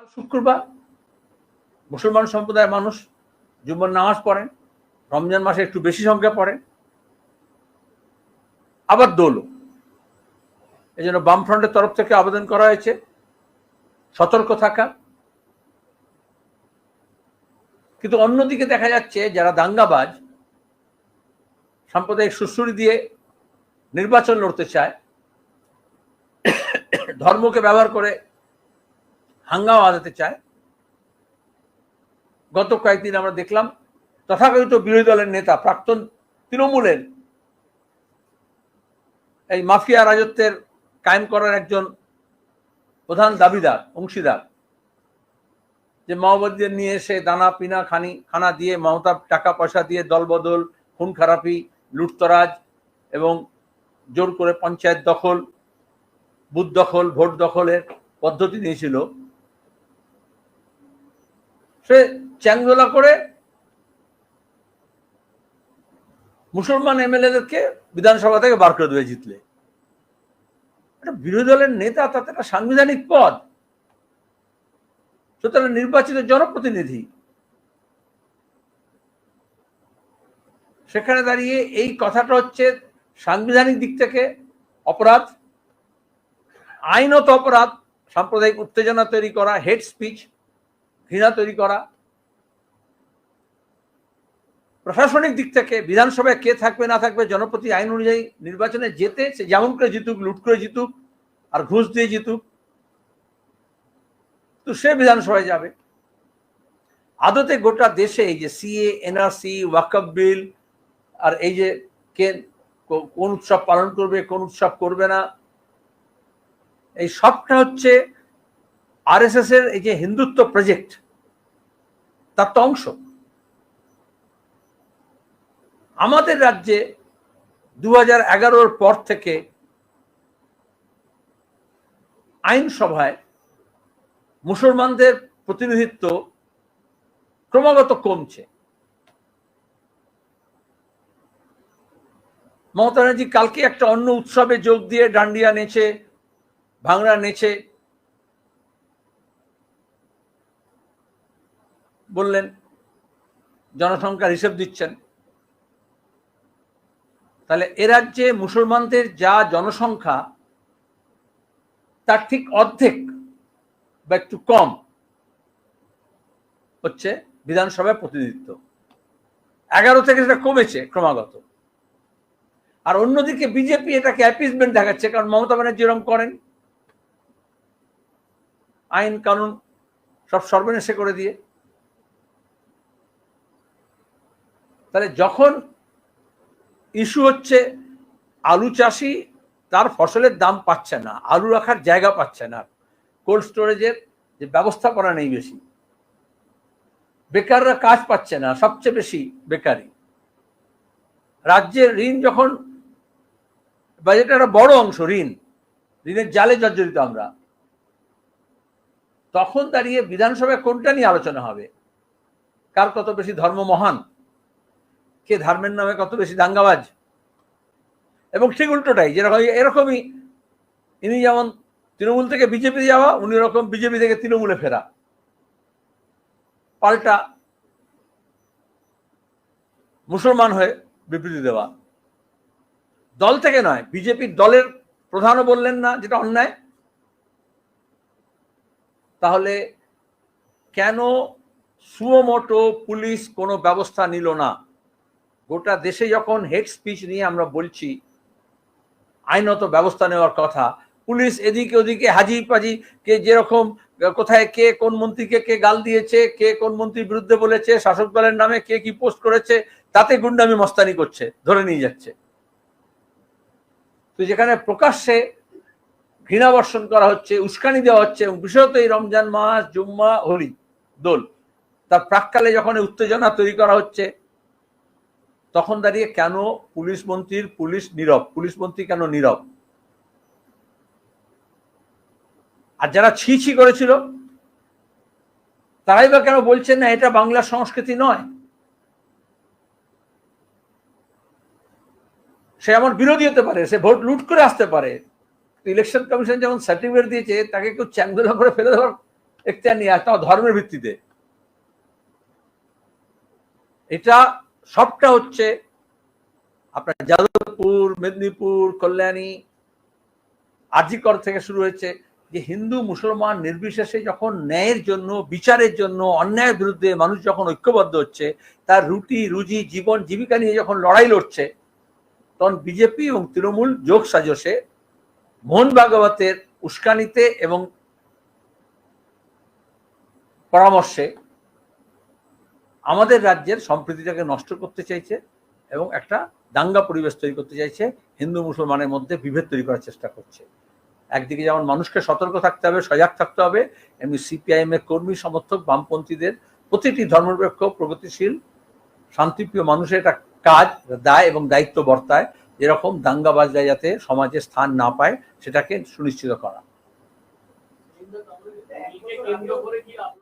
কাল শুক্রবার মুসলমান সম্প্রদায়ের মানুষ জুম্মার নামাজ পড়েন রমজান মাসে একটু বেশি সংখ্যা পড়েন আবার দোলও। এই জন্য বামফ্রন্টের তরফ থেকে আবেদন করা হয়েছে সতর্ক থাকা। কিন্তু অন্যদিকে দেখা যাচ্ছে যারা দাঙ্গাবাজ, সাম্প্রদায়িক সুশ্রুরি দিয়ে নির্বাচন লড়তে চায়, ধর্মকে ব্যবহার করে হাঙ্গামা বাঁধাতে চায়। গত কয়েকদিন আমরা দেখলাম, তথাকথিত বিরোধী দলের নেতা প্রাক্তন তৃণমূলের এই মাফিয়া রাজত্বের কায়েম করার একজন প্রধান দাবিদার, অংশীদার, যে মাওবাদীদের নিয়ে এসে দানা, পিনা, খানি, খানা দিয়ে মমতা, টাকা, পয়সা দিয়ে দলবদল, খুন, খারাপি, লুটতরাজ এবং জোর করে পঞ্চায়েত দখল, বুথ দখল, ভোট দখলের পদ্ধতি নিয়েছিল। সে চ্যাংদোলা করে মুসলমান এমএলএদেরকে বিধানসভা থেকে বার করে দেবে জিতলে। একটা বিরোধী দলের নেতা তাতে একটা সাংবিধানিক পদ। সুতরাং নির্বাচিত জনপ্রতিনিধি। সেখানে দাঁড়িয়ে এই কথাটা হচ্ছে সাংবিধানিক দিক থেকে অপরাধ, আইনত অপরাধ, সাম্প্রদায়িক উত্তেজনা তৈরি করা হেড স্পিচ ঘৃণা তৈরি করা। প্রশাসনিক দিক থেকে বিধানসভায় কে থাকবে, না থাকবে, জনপ্রতি আইন অনুযায়ী নির্বাচনে যেতে সে যেমন করে জিতুক, লুট করে জিতুক, আর ঘুষ দিয়ে জিতুক, তো সে বিধানসভায় যাবে। আদতে গোটা দেশে এই যে সিএ, এনআরসি, ওয়াকফ বিল, আর এই যে কে, কোন উৎসব পালন করবে, কোন উৎসব করবে না, এই সবটা হচ্ছে আরএসএস এর এই যে হিন্দুত্ব প্রজেক্ট তার তো অংশ। আমাদের রাজ্যে দু হাজার পর থেকে আইনসভায় মুসলমানদের প্রতিনিধিত্ব ক্রমাগত কমছে। মমতা ব্যানার্জি কালকে একটা অন্য উৎসবে যোগ দিয়ে ডান্ডিয়া নেচে ভাংড়া নেচে বললেন, জনসংখ্যার হিসেব দিচ্ছেন। তাহলে এ রাজ্যে মুসলমানদের যা জনসংখ্যা, তার ঠিক অর্ধেক বা একটু কম হচ্ছে বিধানসভায় প্রতিনিধিত্ব। এগারো থেকে সেটা কমেছে ক্রমাগত। আর অন্যদিকে বিজেপি এটাকে অ্যাপিসমেন্ট দেখাচ্ছে, কারণ মমতা ব্যানার্জি এরকম করেন। আইন কানুন সব সর্বনেশে করে দিয়ে। তাহলে যখন ইস্যু হচ্ছে আলু চাষি, তার ফসলের দাম পাচ্ছে না, আলু রাখার জায়গা পাচ্ছে না, কোল্ড স্টোরেজের যে ব্যবস্থাপনা নেই বেশি, বেকাররা কাজ পাচ্ছে না, সবচেয়ে বেশি বেকারি। রাজ্যের ঋণ যখন, বাজেটের একটা বড় অংশ ঋণ, ঋণের জালে জর্জরিত আমরা, তখন দাঁড়িয়ে বিধানসভায় কোনটা নিয়ে আলোচনা হবে? কার কত বেশি ধর্ম মহান কে ধর্মের নামে কত বেশি দাঙ্গাবাজ? এবং ঠিক উল্টোটাই, যেরকম এরকমই ইনি যেমন তৃণমূল থেকে বিজেপি যাওয়া, উনি রকম বিজেপি থেকে তৃণমূলে ফেরা। পাল্টা মুসলমান হয়ে বিবৃতি দেওয়া। দল থেকে নয় বিজেপির দলের প্রধানও বললেন না যেটা অন্যায়। তাহলে কেন সুমোটো পুলিশ কোনো ব্যবস্থা নিল না? গোটা দেশে যখন হেড স্পিচ নিয়ে আমরা বলছি, আইনত ব্যবস্থা নেওয়ার কথা, পুলিশ এদিকে ওদিকে হাজি পাজি কে যেরকম, কোথায় কে কোন মন্ত্রীকে কে গাল দিয়েছে, কে কোন মন্ত্রীর বিরুদ্ধে বলেছে, শাসক দলের নামে কে কি পোস্ট করেছে, তাতে গুন্ডামি মস্তানি করছে, ধরে নিয়ে যাচ্ছে। তো যেখানে প্রকাশ্যে ঘৃণা বর্ষণ করা হচ্ছে, উস্কানি দেওয়া হচ্ছে, এবং বিশেষত এই রমজান মাস, জুম্মা, হোলি, দোল, তার প্রাককালে যখন উত্তেজনা তৈরি করা হচ্ছে তখন দাঁড়িয়ে কেন পুলিশ মন্ত্রীর পুলিশ নীরব? পুলিশ মন্ত্রী কেন নীরব? আর যারা ছি ছি করেছিল, তারাই বা কেন বলছেন না এটা বাংলার সংস্কৃতি নয়? সে আমার বিরোধী হতে পারে, সে ভোট লুট করে আসতে পারে। ইলেকশন কমিশন যেমন সার্টিফিকেট দিয়েছে, তাকে কেউ চ্যাংদোলা করে ফেলে দেওয়ার এখতিয়ার নিয়ে আসতে ধর্মের ভিত্তিতে। এটা সবটা হচ্ছে আপনার যাদবপুর, মেদিনীপুর, কল্যাণী আজিকর থেকে শুরু হয়েছে যে হিন্দু, মুসলমান নির্বিশেষে যখন ন্যায়ের জন্য, বিচারের জন্য, অন্যায়ের বিরুদ্ধে মানুষ যখন ঐক্যবদ্ধ হচ্ছে, তার রুটি, রুজি, জীবন, জীবিকা নিয়ে যখন লড়াই লড়ছে, তখন বিজেপি এবং তৃণমূল যোগ সাজসে মোহন ভাগবতের উস্কানিতে এবং পরামর্শে আমাদের রাজ্যের সম্প্রীতিটাকে নষ্ট করতে চাইছে এবং একটা দাঙ্গা পরিবেশ তৈরি করতে চাইছে, হিন্দু মুসলমানের মধ্যে বিভেদ তৈরি করার চেষ্টা করছে। একদিকে যেমন মানুষকে সতর্ক থাকতে হবে, সজাগ থাকতে হবে, এমনি সিপিআইএম এর কর্মী, সমর্থক, বামপন্থীদের প্রতিটি ধর্মনিরপেক্ষ, প্রগতিশীল, শান্তিপ্রিয় মানুষের একটা কাজ দায় এবং দায়িত্ব বর্তায় যেরকম দাঙ্গাবাজরা যাতে সমাজে স্থান না পায়, সেটাকে সুনিশ্চিত করা।